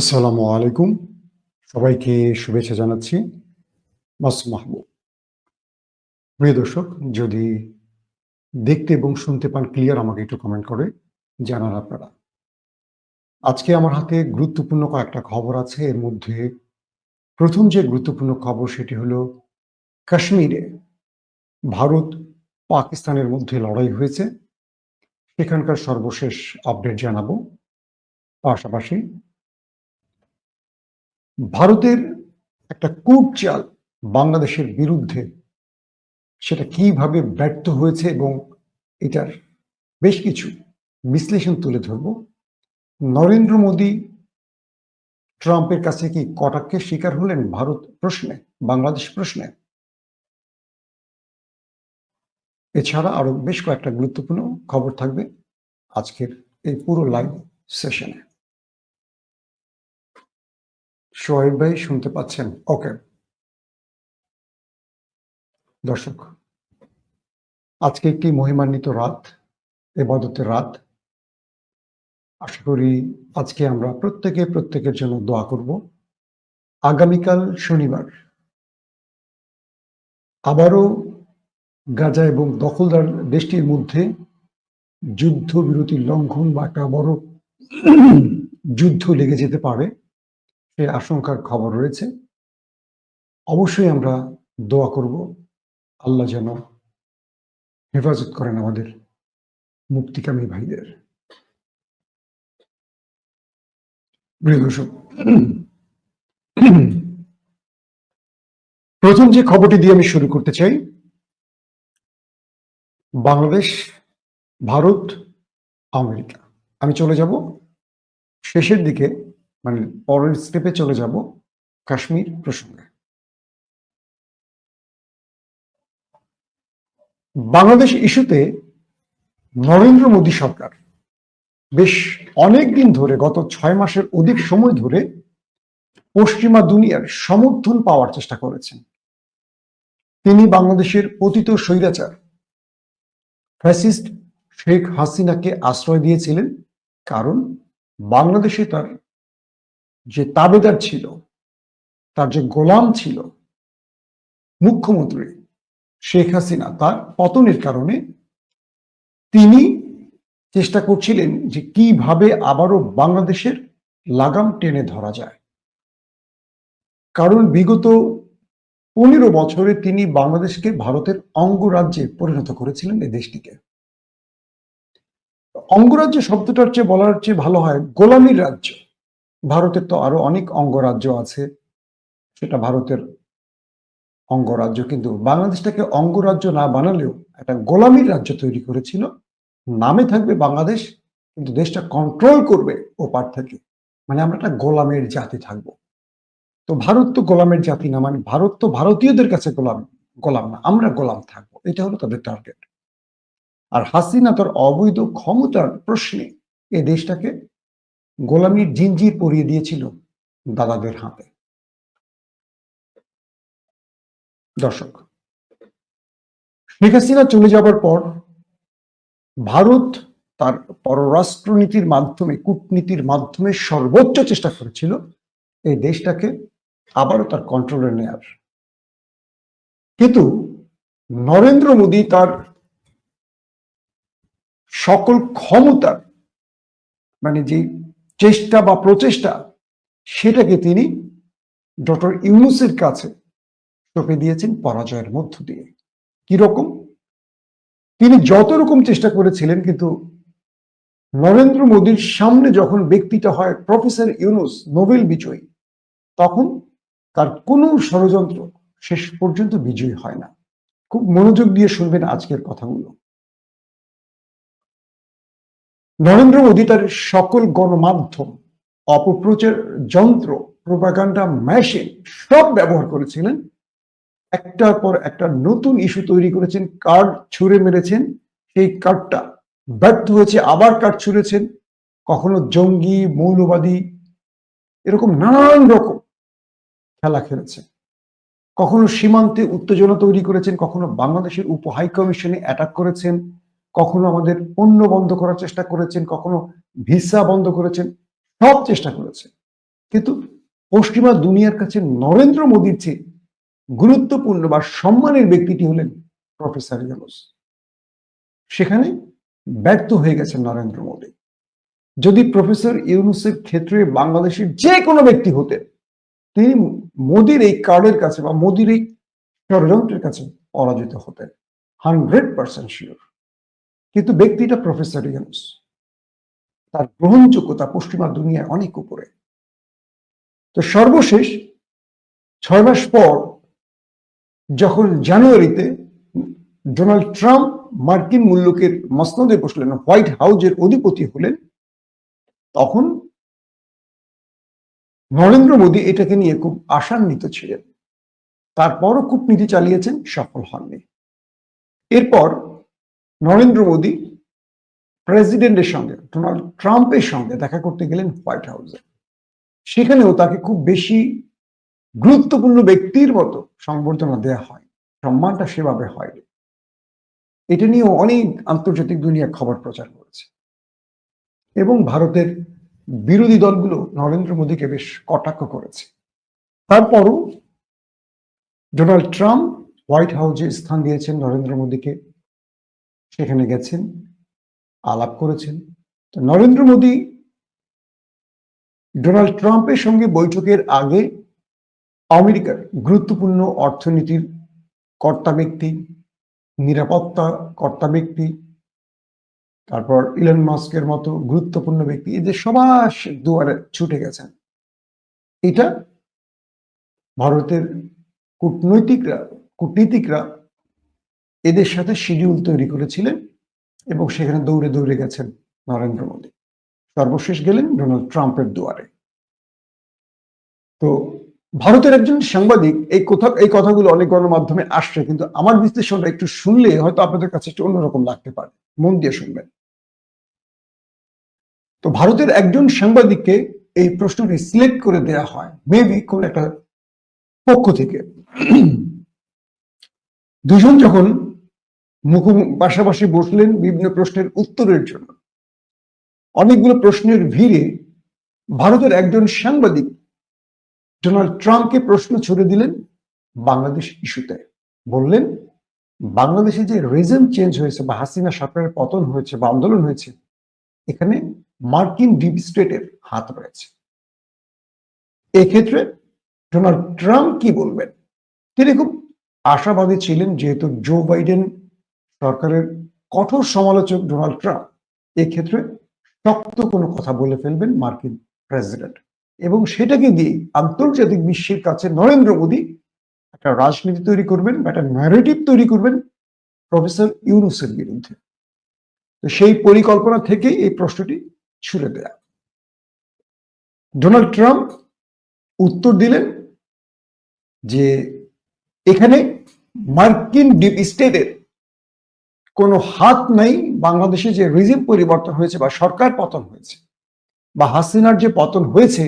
আসসালামু আলাইকুম। সবাইকে শুভেচ্ছা জানাচ্ছি মাস মাহবুব। প্রিয় দর্শক, যদি দেখতে এবং শুনতে পান ক্লিয়ার, আমাকে একটু কমেন্ট করে জানান আপনারা। আজকে আমার হাতে গুরুত্বপূর্ণ কয়েকটা খবর আছে। এর মধ্যে প্রথম যে গুরুত্বপূর্ণ খবর, সেটি হলো কাশ্মীরে ভারত পাকিস্তানের মধ্যে লড়াই হয়েছে। সেখানকার সর্বশেষ আপডেট জানাব। পাশাপাশি ভারতের একটা কূট চাল বাংলাদেশের বিরুদ্ধে সেটা কীভাবে ব্যর্থ হয়েছে এবং এটার বেশ কিছু বিশ্লেষণ তুলে ধরব। নরেন্দ্র মোদী ট্রাম্পের কাছে কি কটাক্ষের শিকার হলেন? ভারত প্রশ্নে, বাংলাদেশ প্রশ্নে। এছাড়া আরও বেশ কয়েকটা গুরুত্বপূর্ণ খবর থাকবে আজকের এই পুরো লাইভ সেশনে সোহেব ভাই শুনতে পাচ্ছেন? ওকে। দর্শক, আজকে একটি মহিমান্বিত রাত, এবাদতের রাত। আশা করি আজকে আমরা প্রত্যেকে প্রত্যেকের জন্য দোয়া করব। আগামীকাল শনিবার আবারও গাজা এবং দখলদার দেশটির মধ্যে যুদ্ধ বিরতির লঙ্ঘন বা একটা বড় যুদ্ধ লেগে যেতে পারে। সে আশঙ্কার খবর রয়েছে। অবশ্যই আমরা দোয়া করব, আল্লাহ যেন হেফাজত করেন আমাদের মুক্তিকামী ভাইদের। প্রথম যে খবরটি দিয়ে আমি শুরু করতে চাই, বাংলাদেশ, ভারত, আমেরিকা। আমি চলে যাব শেষের দিকে মানে পরের স্টেপে চলে যাব কাশ্মীর প্রসঙ্গে। বাংলাদেশ ইস্যুতে নরেন্দ্র মোদী সরকার বেশ অনেক দিন ধরে, গত ছয় মাসের অধিক সময় ধরে পশ্চিমা দুনিয়ার সমর্থন পাওয়ার চেষ্টা করেছেন। তিনি বাংলাদেশের পতিত স্বৈরাচার ফ্যাসিস্ট শেখ হাসিনাকে আশ্রয় দিয়েছিলেন কারণ বাংলাদেশে তার যে তাবেদার ছিল, তার যে গোলাম ছিল, মুখ্যমন্ত্রী শেখ হাসিনা, তার পতনের কারণে তিনি চেষ্টা করছিলেন যে কীভাবে আবারও বাংলাদেশের লাগাম টেনে ধরা যায়। কারণ বিগত পনেরো বছরে তিনি বাংলাদেশকে ভারতের অঙ্গরাজ্যে পরিণত করেছিলেন এই দেশটিকে। অঙ্গরাজ্য শব্দটার চেয়ে বলার চেয়ে ভালো হয় গোলামীর রাজ্য। ভারতের তো আরও অনেক অঙ্গরাজ্য আছে। সেটা ভারতের অঙ্গরাজ্য, কিন্তু বাংলাদেশটাকে অঙ্গরাজ্য না বানালেও একটা গোলামীর রাজ্য তৈরি করেছিল। নামে থাকবে বাংলাদেশ, কিন্তু দেশটা কন্ট্রোল করবে ওপার থেকে। মানে আমরা একটা গোলামের জাতি থাকব। তো ভারত তো গোলামের জাতি না মানে ভারত তো ভারতীয়দের কাছে গোলাম গোলাম না, আমরা গোলাম থাকব। এটা হলো তাদের টার্গেট আর হাসিনা তার অবৈধ ক্ষমতার প্রশ্নে এই দেশটাকে গোলামির জিঞ্জির পরিয়ে দিয়েছিল দাদাদের হাতে। দর্শক, শেখ হাসিনা চলে যাবার পর ভারত তার পররাষ্ট্রনীতির মাধ্যমে, কূটনীতির মাধ্যমে সর্বোচ্চ চেষ্টা করেছিল এই দেশটাকে আবারও তার কন্ট্রোলে নেয়ার। কিন্তু নরেন্দ্র মোদী তার সকল ক্ষমতার মানে যে চেষ্টা বা প্রচেষ্টা, সেটাকে তিনি ডক্টর ইউনুসের কাছে সঁপে দিয়েছেন পরাজয়ের মধ্য দিয়ে। কীরকম তিনি যত রকম চেষ্টা করেছিলেন, কিন্তু নরেন্দ্র মোদীর সামনে যখন ব্যক্তিটা হয় প্রফেসর ইউনুস, নোবেল বিজয়ী, তখন তার কোনো ষড়যন্ত্র শেষ পর্যন্ত বিজয়ী হয় না। খুব মনোযোগ দিয়ে শুনবেন আজকের কথাগুলো। নরেন্দ্র মোদী তার সকল গণমাধ্যম, অপপ্রচার যন্ত্র প্রোপাগান্ডা মেশিন সব ব্যবহার করেছিলেন। একটার পর একটা নতুন ইস্যু তৈরি করেছেন কার্ড ছুঁড়ে মেরেছেন। সেই কার্ডটা ব্যর্থ হয়েছে, আবার কার্ড ছুঁড়েছেন। কখনো জঙ্গি, মৌলবাদী, এরকম নানান রকম খেলা খেলেছে কখনো সীমান্তে উত্তেজনা তৈরি করেছেন, কখনো বাংলাদেশের উপ হাই কমিশনে অ্যাটাক করেছেন। কখনো আমাদের পণ্য বন্ধ করার চেষ্টা করেছেন, কখনো ভিসা বন্ধ করেছেন, সব চেষ্টা করেছেন। কিন্তু পশ্চিমা দুনিয়ার কাছে নরেন্দ্র মোদীর চেয়ে গুরুত্বপূর্ণ বা সম্মানের ব্যক্তিটি হলেন প্রফেসর ইউনুস। সেখানে ব্যর্থ হয়ে গেছেন নরেন্দ্র মোদী। যদি প্রফেসর ইউনুসের ক্ষেত্রে বাংলাদেশের যে কোনো ব্যক্তি হতেন, তিনি মোদির এই কার্ডের কাছে বা মোদির এই ষড়যন্ত্রের কাছে পরাজিত হতেন। Hundred percent sure. কিন্তু ব্যক্তিটা প্রফেসর ইউনুস তার গ্রহণযোগ্যতা পশ্চিমা দুনিয়ায় অনেক উপরে। তো সর্বশেষ ছয় মাস পর যখন জানুয়ারিতে ডোনাল্ড ট্রাম্প মার্কিন মূল্যকের মসনদে বসলেন, হোয়াইট হাউজের অধিপতি হলেন, তখন নরেন্দ্র মোদী এটাকে নিয়ে খুব আশান্বিত ছিলেন। তারপরও কূটনীতি চালিয়েছেন, সফল হননি। এরপর নরেন্দ্র মোদী প্রেসিডেন্টের সঙ্গে, ডোনাল্ড ট্রাম্পের সঙ্গে দেখা করতে গেলেন হোয়াইট হাউসে। সেখানেও তাকে খুব বেশি গুরুত্বপূর্ণ ব্যক্তির মতো সংবর্ধনা দেয়া হয়, সম্মানটা সেভাবে হয়নি। এটা নিয়েও অনেক আন্তর্জাতিক দুনিয়া খবর প্রচার করেছে। এবং ভারতের বিরোধী দলগুলো নরেন্দ্র মোদীকে বেশ কটাক্ষ করেছে। তারপরও ডোনাল্ড ট্রাম্প হোয়াইট হাউসে স্থান দিয়েছেন নরেন্দ্র মোদীকে। সেখানে গেছেন, আলাপ করেছেন। তো নরেন্দ্র মোদী ডোনাল্ড ট্রাম্পের সঙ্গে বৈঠকের আগে আমেরিকার গুরুত্বপূর্ণ অর্থনীতির কর্তা ব্যক্তি, নিরাপত্তা কর্তা ব্যক্তি, তারপর ইলন মাস্কের মতো গুরুত্বপূর্ণ ব্যক্তি এদের সবার দুয়ারে ছুটে গেছেন। এটা ভারতের কূটনৈতিকরা, কূটনীতিকরা এদের সাথে শিডিউল তৈরি করেছিলেন এবং সেখানে দৌড়ে দৌড়ে গেছেন নরেন্দ্র মোদী। সর্বশেষ গেলেন ডোনাল্ড ট্রাম্পের দুয়ারে। তো ভারতের একজন সাংবাদিক, এই কথা, এই কথাগুলো অনেক গণমাধ্যমে আসছে, কিন্তু আমার বিশ্লেষণটা একটু শুনলে হয়তো আপনাদের কাছে একটু অন্যরকম লাগতে পারে। মন দিয়ে শুনবেন। তো ভারতের একজন সাংবাদিককে এই প্রশ্নটি সিলেক্ট করে দেয়া হয় মেবি কোন একটা পক্ষ থেকে। দুজন যখন মুখোমুখি পাশাপাশি বসলেন বিভিন্ন প্রশ্নের উত্তরের জন্য। অনেকগুলো প্রশ্নের ভিড়ে ভারতের একজন সাংবাদিক ডোনাল্ড ট্রাম্পকে প্রশ্ন ছুড়ে দিলেন বাংলাদেশ ইস্যুতে। বললেন, বাংলাদেশে যে রিজন চেঞ্জ হয়েছে বা হাসিনা সরকারের পতন হয়েছে বা আন্দোলন হয়েছে, এখানে মার্কিন ডিপ স্টেটের হাত রয়েছে। এক্ষেত্রে ডোনাল্ড ট্রাম্প কি বলবেন? তিনি খুব আশাবাদী ছিলেন, যেহেতু জো বাইডেন সরকারের কঠোর সমালোচক ডোনাল্ড ট্রাম্প এক্ষেত্রে শক্ত কোনো কথা বলে ফেলবেন মার্কিন প্রেসিডেন্ট। এবং সেটাকে দিয়ে আন্তর্জাতিক বিশ্বের কাছে নরেন্দ্র মোদী একটা রাজনীতি তৈরি করবেন বা একটা ন্যারেটিভ তৈরি করবেন প্রফেসর ইউনুসের বিরুদ্ধে। তো সেই পরিকল্পনা থেকেই এই প্রশ্নটি ছুড়ে দেয়া। ডোনাল্ড ট্রাম্প উত্তর দিলেন যে এখানে মার্কিন ডিপ স্টেটের কোনো হাত নেই বাংলাদেশে যে রিজিম পরিবর্তন হয়েছে বা সরকার পতন হয়েছে বা হাসিনার যে পতন হয়েছে,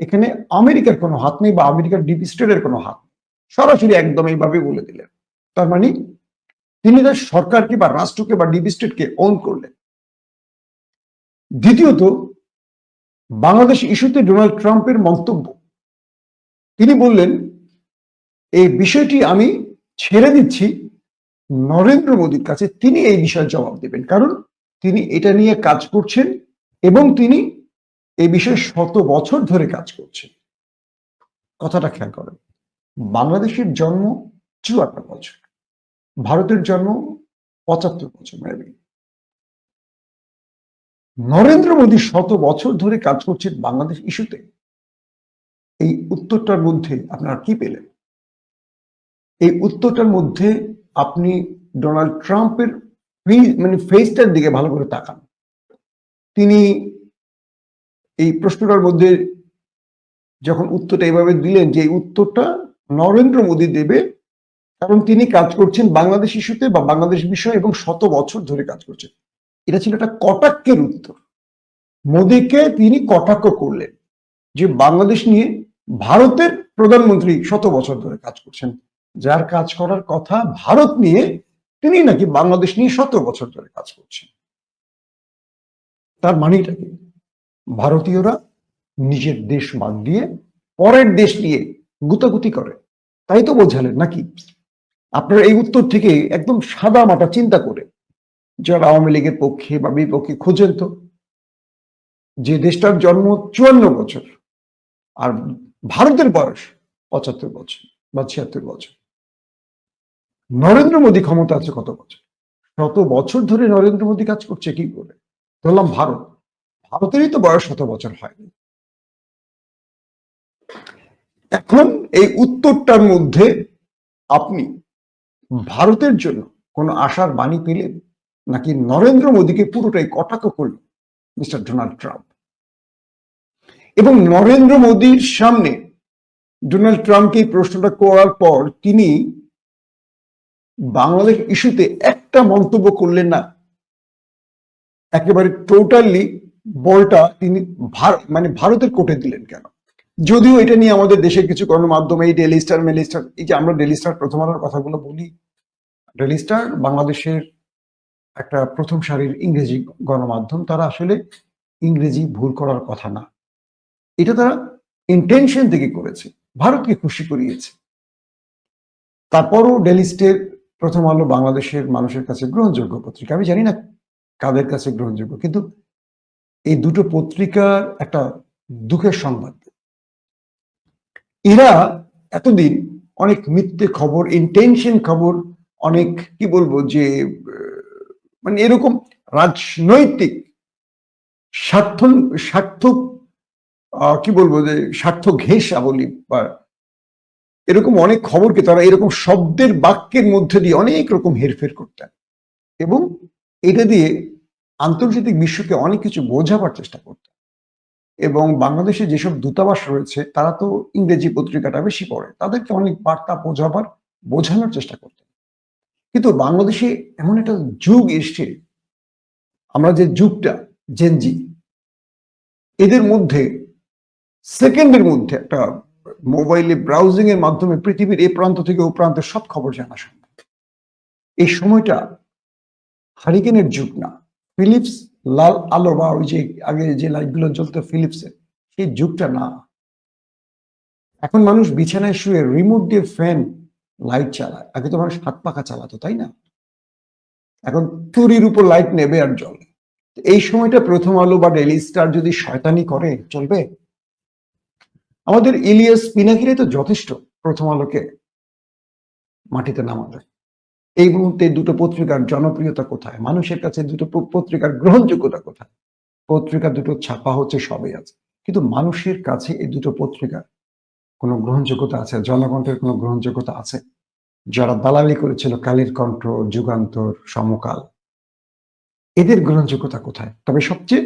এখানে আমেরিকার কোনো হাত নেই বা আমেরিকার ডিপ স্টেটের কোনো হাত সরাসরি একদম এইভাবে বলে দিলেন। তার মানে তিনি তার সরকারকে বা রাষ্ট্রকে বা ডিপ স্টেটকে অন করলেন। দ্বিতীয়ত, বাংলাদেশ ইস্যুতে ডোনাল্ড ট্রাম্পের মন্তব্য। তিনি বললেন, এই বিষয়টি আমি ছেড়ে দিচ্ছি নরেন্দ্র মোদীর কাছে তিনি এই বিষয়ে জবাব দেবেন। কারণ তিনি এটা নিয়ে কাজ করছেন এবং তিনি এই বিষয়ে শত বছর ধরে কাজ করছেন। কথাটা খেয়াল করেন, বাংলাদেশের জন্ম চুয়ান্ন বছর, ভারতের জন্ম পঁচাত্তর বছর মেবি নরেন্দ্র মোদী শত বছর ধরে কাজ করছেন বাংলাদেশ ইস্যুতে। এই উত্তরটার মধ্যে আপনারা কি পেলেন? এই উত্তরটার মধ্যে আপনি ডোনাল্ড ট্রাম্পের মানে ফেসটার দিকে ভালো করে তাকান। তিনি এই প্রশ্নটার মধ্যে যখন উত্তরটা এভাবে দিলেন যে এই উত্তরটা নরেন্দ্র মোদী দেবে, কারণ তিনি কাজ করছেন বাংলাদেশ ইস্যুতে বা বাংলাদেশ বিষয়ে এবং শত বছর ধরে কাজ করছেন। এটা ছিল একটা কটাক্ষের উত্তর। মোদীকে তিনি কটাক্ষ করলেন যে বাংলাদেশ নিয়ে ভারতের প্রধানমন্ত্রী শত বছর ধরে কাজ করছেন। যার কাজ করার কথা ভারত নিয়ে তিনি নাকি বাংলাদেশ নিয়ে শত বছর ধরে কাজ করছেন। তার মানেটা কি? ভারতীয়রা নিজের দেশ বাদ দিয়ে পরের দেশ নিয়ে গুতাগুতি করে। তাই তো বোঝালেন নাকি? আপনার এই উত্তর থেকে একদম সাদা মাটা চিন্তা করে যারা আওয়ামী লীগের পক্ষে বা বিপক্ষে খোঁজেন তো। যে দেশটার জন্ম চুয়ান্ন বছর আর ভারতের বয়স পঁচাত্তর বছর বা ছিয়াত্তর বছর। নরেন্দ্র মোদী ক্ষমতা আছে কত বছর? শত বছর ধরে নরেন্দ্র মোদী কাজ করছে কি করে? ধরলাম ভারত। ভারতেরই তো বয়স শত বছর হয়নি। এখন এই উত্তরটার মধ্যে আপনি ভারতের জন্য কোনো আশার বাণী পেলেন? নাকি নরেন্দ্র মোদীকে পুরোটাই কটাক্ষ করল মিস্টার ডোনাল্ড ট্রাম্প? এবং নরেন্দ্র মোদীর সামনে ডোনাল্ড ট্রাম্পকে এই প্রশ্নটা করার পর তিনি বাংলাদেশ ইস্যুতে একটা মন্তব্য করলেন না। একেবারে টোটালি বলটা তিনি মানে ভারতের কোর্টে দিলেন কেন? যদিও এটা নিয়ে আমাদের দেশের কিছু গণমাধ্যমে, এই ডেলি স্টার মেলি স্টার এই যে আমরা ডেলি স্টার প্রথম আলোর কথাগুলো বলি ডেলি স্টার বাংলাদেশের একটা প্রথম সারির ইংরেজি গণমাধ্যম, তারা আসলে ইংরেজি ভুল করার কথা না। এটা তারা ইন্টেনশন থেকে করেছে। ভারতকে খুশি করিয়েছে। তারপরও ডেলি স্টের প্রথম আলো বাংলাদেশের মানুষের কাছে গ্রহণযোগ্য পত্রিকা। আমি জানি না কাদের কাছে গ্রহণযোগ্য, কিন্তু এই দুটো পত্রিকার একটা দুঃখের সংবাদ। এরা এতদিন অনেক মিথ্যে খবর ইন্টেনশন খবর, অনেক কি বলব যে মানে এরকম রাজনৈতিক স্বার্থ স্বার্থ কি বলব যে, স্বার্থ ঘেঁষা বলি বা এরকম অনেক খবরকে তারা এরকম শব্দের বাক্যের মধ্যে দিয়ে অনেক রকম হেরফের করতেন। এবং এটা দিয়ে আন্তর্জাতিক বিশ্বকে অনেক কিছু বোঝাবার চেষ্টা করতেন। এবং বাংলাদেশে যেসব দূতাবাস রয়েছে, তারা তো ইংরেজি পত্রিকাটা বেশি পড়ে। তাদেরকে অনেক বার্তা বোঝাবার, বোঝানোর চেষ্টা করতেন। কিন্তু বাংলাদেশে এমন একটা যুগ এসছে, আমরা যে যুগটা জেনজি এদের মধ্যে সেকেন্ডের মধ্যে একটা মোবাইলে ব্রাউজিং এর মাধ্যমে পৃথিবীর এই প্রান্ত থেকে ও প্রান্তের সব খবর জানা সম্ভব। এই সময়টা হারিকেনের যুগ না। ফিলিপস লাল আলো বা ওই যে আগে যে লাইটগুলো জ্বলতো ফিলিপসের, সেই যুগটা না। এখন মানুষ বিছানায় শুয়ে রিমোট দিয়ে ফ্যান লাইট চালায়। আগে তো মানুষ হাত পাখা চালাতো, তাই না? এখন তুরির উপর লাইট নেবে আর জ্বলে। এই সময়টা প্রথম আলো বা ডেলি স্টার যদি শয়তানি করে, চলবে? আমাদের ইলিয়াস পিনাকিরে তো যথেষ্ট প্রথম আলোকে মাটিতে নামাবে এই মুহূর্তে দুটো পত্রিকার জনপ্রিয়তা কোথায়? মানুষের কাছে দুটো পত্রিকার গ্রহণযোগ্যতা কোথায়? পত্রিকা দুটো ছাপা হচ্ছে সবই আছে। কিন্তু মানুষের কাছে এই দুটো পত্রিকার কোনো গ্রহণযোগ্যতা আছে? জনকণ্ঠের কোনো গ্রহণযোগ্যতা আছে? যারা দালালি করেছিল কালের কণ্ঠ, যুগান্তর, সমকাল, এদের গ্রহণযোগ্যতা কোথায়? তবে সবচেয়ে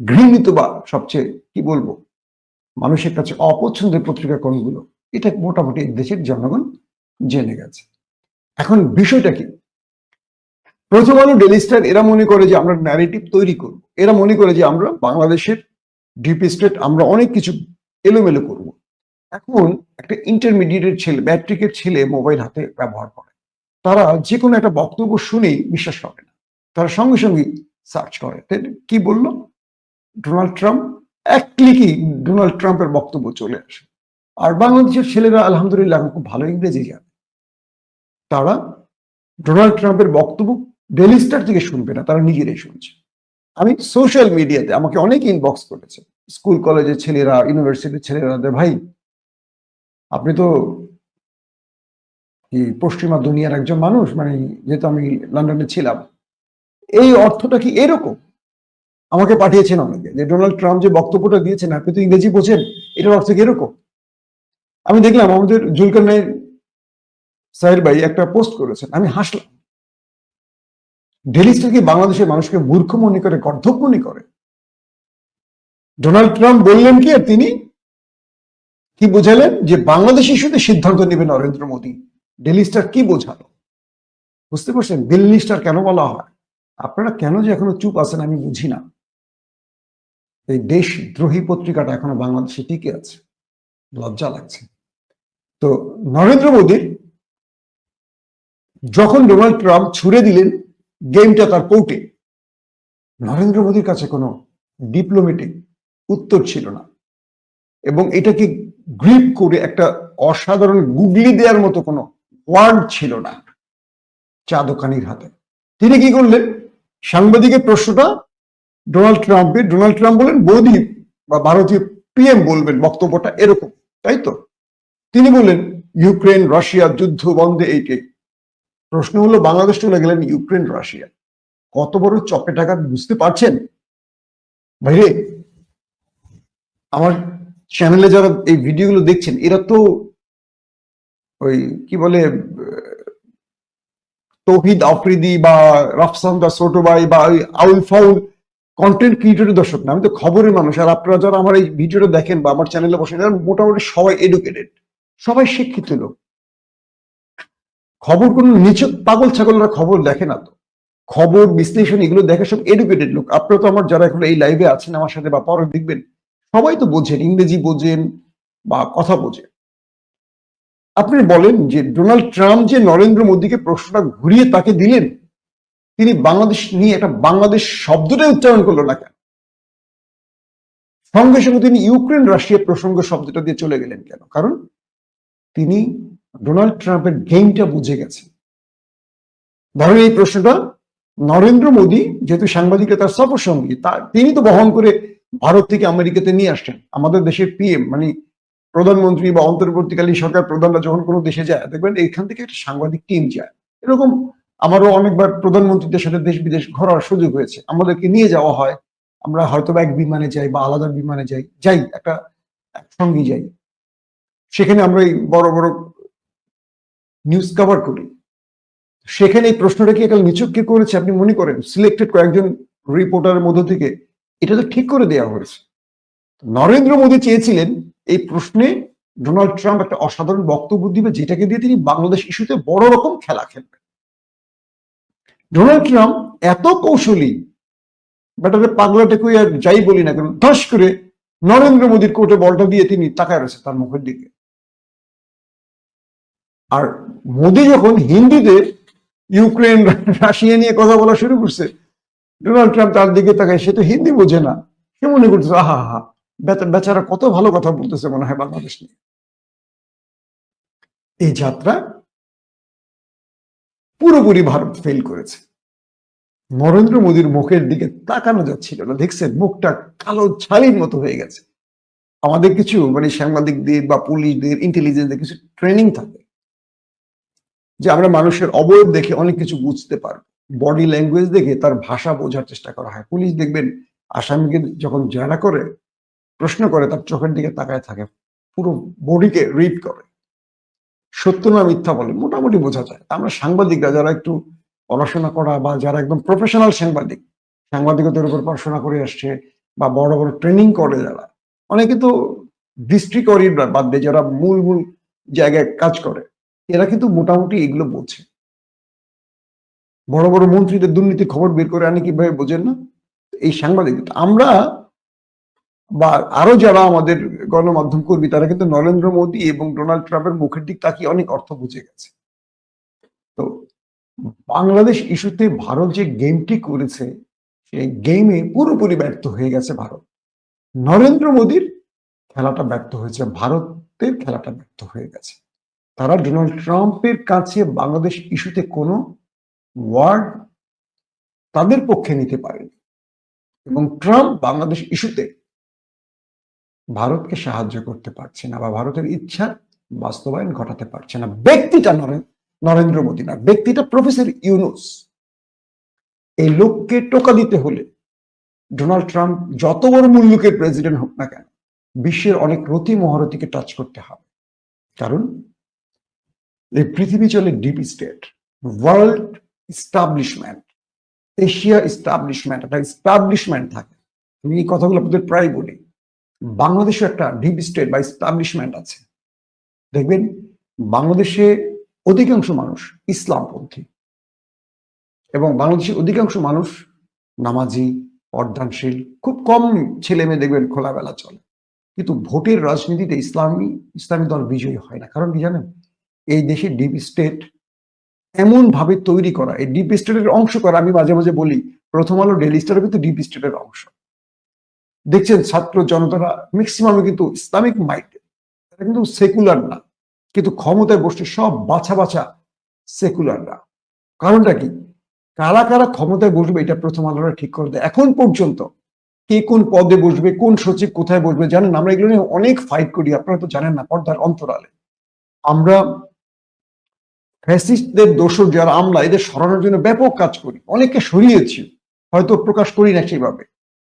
ঘৃণিত বা সবচেয়ে, কি বলব মানুষের কাছে অপছন্দের পত্রিকা কোনগুলো? এটা মোটামুটি দেশের জনগণ জেনে গেছে। এখন বিষয়টা কি? প্রথম আলো ডেলি স্টার এরা মনে করে যে আমরা ন্যারেটিভ তৈরি করব। এরা মনে করে যে আমরা বাংলাদেশের ডিপ স্টেট আমরা অনেক কিছু এলোমেলো করব। এখন একটা ইন্টারমিডিয়েটের ছেলে ম্যাট্রিকের ছেলে মোবাইল হাতে ব্যবহার করে। তারা যে কোনো একটা বক্তব্য শুনেই বিশ্বাস করে না। তারা সঙ্গে সঙ্গে সার্চ করে। কি বলল? ডোনাল্ড ট্রাম্প এক ক্লিকই ডোনাল্ড ট্রাম্পের বক্তব্য চলে আসে। আর বাংলাদেশের ছেলেরা আলহামদুলিল্লাহ খুব ভালো ইংরেজি জানে। তারা ডোনাল্ড ট্রাম্পের বক্তব্য ডেলি স্টার থেকে শুনবে না, তারা নিজেরাই শুনছে। আমি সোশ্যাল মিডিয়াতে আমাকে অনেক ইনবক্স করেছে। স্কুল কলেজের ছেলেরা, ইউনিভার্সিটির ছেলেরা ভাই, আপনি তো পশ্চিমা দুনিয়ার একজন মানুষ? মানে যেহেতু আমি লন্ডনে ছিলাম, এই অর্থটা কি এরকম? আমাকে পাঠিয়েছেন অনেকে যে ডোনাল্ড ট্রাম্প যে বক্তব্যটা দিয়েছেন, আপনি তো ইংরেজি বোঝেন, এটার অর্থ কি এরকম? আমি দেখলাম আমাদের জুলকারনাই সাহের ভাই একটা পোস্ট করেছেন, আমি হাসলাম। ডেলি স্টার কি বাংলাদেশের মানুষকে মূর্খ মনে করে, গর্ধব মনে করে। ডোনাল্ড ট্রাম্প বললেন কি, আর তিনি কি বোঝালেন? যে বাংলাদেশ ইস্যুতে সিদ্ধান্ত নেবে নরেন্দ্র মোদী। ডেলি স্টার কি বোঝালো? বুঝতে পারছেন? দিল্লি কেন বলা হয়? আপনারা কেন যে এখনও চুপ আছেন আমি বুঝি না। এই দেশ দ্রোহী পত্রিকাটা এখনও বাংলাদেশে টিকে আছে। লজ্জা লাগছে। তো নরেন্দ্র মোদীর যখন ডোনাল্ড ট্রাম্প ছুড়ে দিলেন গেমটা তার কোর্টে, নরেন্দ্র মোদীর কাছে কোনো ডিপ্লোমেটিক উত্তর ছিল না। এবং এটাকে গ্রিপ করে একটা অসাধারণ গুগলি দেওয়ার মতো কোনো ওয়ার্ড ছিল না চা দোকানির হাতে। তিনি কি করলেন? সাংবাদিকের প্রশ্নটা ডোনাল্ড ট্রাম্পের ডোনাল্ড ট্রাম্প বলেন বৌদি বা ভারতীয় পিএম বলবেন বক্তব্যটা এরকম, তাই তো? তিনি বললেন ইউক্রেন, রাশিয়া যুদ্ধ বন্ধে এইটাই প্রশ্ন হলো, বাংলাদেশ চলে গেলেন ইউক্রেন, রাশিয়া। কত বড় চপে টাকা বুঝতে পারছেন? ভাইরে, আমার চ্যানেলে যারা এই ভিডিওগুলো দেখছেন, এরা তো ওই কি বলে তৌহিদ আফ্রিদি বা রাফসান দা ছোট ভাই বা আউল ফাউল কন্টেন্ট ক্রিয়েটরের দর্শক না, আমি তো খবরের মানুষ, আর আপনারা যারা আমার এই ভিডিওটা দেখেন বা আমার চ্যানেলে বসে এরা মোটামুটি সবাই এডুকেটেড সবাই শিক্ষিত লোক। খবর কোন নিচ পাগল ছাগলরা খবর দেখে না তো। খবর, বিশ্লেষণ এগুলো দেখে সব এডুকেটেড লোক। আপনারা তো আমার যারা এখন এই লাইভে আছেন আমার সাথে বা পরে দেখবেন, সবাই তো বোঝেন, ইংরেজি বোঝেন বা কথা বোঝেন। আপনি বলেন যে ডোনাল্ড ট্রাম্প যে নরেন্দ্র মোদীকে প্রশ্নটা ঘুরিয়ে তাকে দিলেন তিনি বাংলাদেশ নিয়ে একটা বাংলাদেশ শব্দটাই উচ্চারণ করল না কেন? সঙ্গে সঙ্গে তিনি ইউক্রেন রাশিয়া প্রসঙ্গ শব্দটা দিয়ে চলে গেলেন কেন? কারণ তিনি ডোনাল্ড ট্রাম্পের গেমটা বুঝে গেছেন। ধরেন এই প্রশ্নটা, নরেন্দ্র মোদী যেহেতু সাংবাদিকতা তার সফর সঙ্গী, তা তিনি তো বহন করে ভারত থেকে আমেরিকাতে নিয়ে আসছেন। আমাদের দেশের পিএম মানে প্রধানমন্ত্রী বা অন্তর্বর্তীকালীন সরকার প্রধানরা যখন কোনো দেশে যায়, দেখবেন এখান থেকে একটা সাংবাদিক টিম যায়। এরকম আমারও অনেকবার প্রধানমন্ত্রীদের সাথে দেশ বিদেশ ঘোরার সুযোগ হয়েছে। আমাদেরকে নিয়ে যাওয়া হয়। আমরা হয়তো এক বিমানে যাই বা আলাদা বিমানে যাই যাই, একটা একসঙ্গে যাই। সেখানে আমরা এই বড় বড় নিউজ কভার করি। সেখানে এই প্রশ্নটা কি একাল নিচক কে করেছে আপনি মনে করেন? সিলেক্টেড কয়েকজন রিপোর্টারের মধ্য থেকে এটা তো ঠিক করে দেওয়া হয়েছে। নরেন্দ্র মোদী চেয়েছিলেন এই প্রশ্নে ডোনাল্ড ট্রাম্প একটা অসাধারণ বক্তব্য দিবে, যেটাকে দিয়ে তিনি বাংলাদেশ ইস্যুতে বড় রকম খেলা খেলবেন। ডোনাল্ড ট্রাম্প এত কৌশলী ব্যাটারে পাগলাটে কই আর যাই বলি না কেন, ধস করে নরেন্দ্র মোদীর কোর্টে বলটা দিয়ে তিনি তাকায় রয়েছে তার মুখের দিকে। আর মোদি যখন হিন্দিতে ইউক্রেন, রাশিয়া নিয়ে কথা বলা শুরু করছে, ডোনাল্ড ট্রাম্প তার দিকে তাকায়, সে তো হিন্দি বোঝে না। সে মনে করতেছে, আহা হা বেচারা কত ভালো কথা বলতেছে মনে হয় বাংলাদেশ নিয়ে। এই যাত্রা পুরোপুরি ভারত ফেল করেছে। নরেন্দ্র মোদীর মুখের দিকে তাকানো যাচ্ছিল না। দেখছেন, মুখটা কালো ছালির মতো হয়ে গেছে। আমাদের কিছু মানে সাংবাদিকদের বা পুলিশদের ইন্টেলিজেন্সদের কিছু ট্রেনিং থাকে, যে আমরা মানুষের অবয়ব দেখে অনেক কিছু বুঝতে পারব। বডি ল্যাঙ্গুয়েজ দেখে তার ভাষা বোঝার চেষ্টা করা হয়। পুলিশ দেখবেন, আসামিকে যখন জেরা করে, প্রশ্ন করে, তার চোখের দিকে তাকায় থাকে, পুরো বডিকে রিড করে। সত্য না মিথ্যা বলে মোটামুটি বোঝা যায়। আমরা সাংবাদিকরা যারা একটু পড়াশোনা করা বা যারা একদম প্রফেশনাল সাংবাদিক, সাংবাদিকতার উপর পড়াশোনা করে আসছে বা বড় বড় ট্রেনিং করে যারা, অনেকে তো ডিস্ট্রিক্ট অরিট বাদ দিয়ে যারা মূল মূল জায়গায় কাজ করে, এরা কিন্তু মোটামুটি এগুলো বোঝে। বড় বড় মন্ত্রীদের দুর্নীতি খবর বের করে আনে কীভাবে বোঝেন না? এই সাংবাদিক আমরা বা আরও যারা আমাদের গণমাধ্যম কর্মী, তারা কিন্তু নরেন্দ্র মোদী এবং ডোনাল্ড ট্রাম্পের মুখের দিক তাকিয়ে অনেক অর্থ বুঝে গেছে। তো বাংলাদেশ ইস্যুতে ভারত যে গেমটি করেছে, সেই গেমে পুরোপুরি ব্যর্থ হয়ে গেছে ভারত। নরেন্দ্র মোদীর খেলাটা ব্যর্থ হয়েছে, ভারতের খেলাটা ব্যর্থ হয়ে গেছে। তারা ডোনাল্ড ট্রাম্পের কাছে বাংলাদেশ ইস্যুতে কোনো ওয়ার্ড তাদের পক্ষে নিতে পারেনি। এবং ট্রাম্প বাংলাদেশ ইস্যুতে ভারতকে সাহায্য করতে পারছে না বা ভারতের ইচ্ছা বাস্তবায়ন ঘটাতে পারছে না। ব্যক্তিটা নরেন্দ্র মোদী না, ব্যক্তিটা প্রফেসর ইউনুস। এই লোককে টোকা দিতে হলে ডোনাল্ড ট্রাম্প যত বড় মূল্যকের প্রেসিডেন্ট হোক না কেন, বিশ্বের অনেক রতি মহারথীকে টাচ করতে হবে। কারণ এই পৃথিবী চলে deep state world establishment Asia establishment একটা ইস্টাবলিশমেন্ট থাকে। আমি এই কথাগুলো আপনাদের প্রায় বলি। বাংলাদেশে একটা ডিপ স্টেট বা ইস্টাবলিশমেন্ট আছে। দেখবেন বাংলাদেশে অধিকাংশ মানুষ ইসলামপন্থী। এবং বাংলাদেশের অধিকাংশ মানুষ নামাজি পর্দানশীল খুব কম ছেলে মেয়ে দেখবেন খোলাবেলা চলে। কিন্তু ভোটের রাজনীতিতে ইসলামী ইসলামী দল বিজয়ী হয় না। কারণ কি জানেন? এই দেশে ডিপ স্টেট এমন ভাবে তৈরি করা, এই ডিপ স্টেটের অংশ করা, আমি মাঝে মাঝে বলি, প্রথম আলো ডেলি স্টারও কিন্তু ডিপ স্টেটের অংশ। দেখছেন ছাত্র জনতারা ম্যাক্সিমামে কিন্তু ইসলামিক মাইন্ডেড তারা কিন্তু সেকুলার না। কিন্তু ক্ষমতায় বসছে সব বাছা বাছা সেকুলাররা। কারণটা কি? কারা কারা ক্ষমতায় বসবে এটা প্রথম আলোরা ঠিক করে দেয়। এখন পর্যন্ত কে কোন পদে বসবে, কোন সচিব কোথায় বসবে জানেন আমরা এগুলো নিয়ে অনেক ফাইট করি, আপনারা তো জানেন না পর্দার অন্তরালে। আমরা ফ্যাসিস্টদের দোষর যারা আমলা এদের সরানোর জন্য ব্যাপক কাজ করি। অনেককে সরিয়েছি, হয়তো প্রকাশ করি না সেভাবে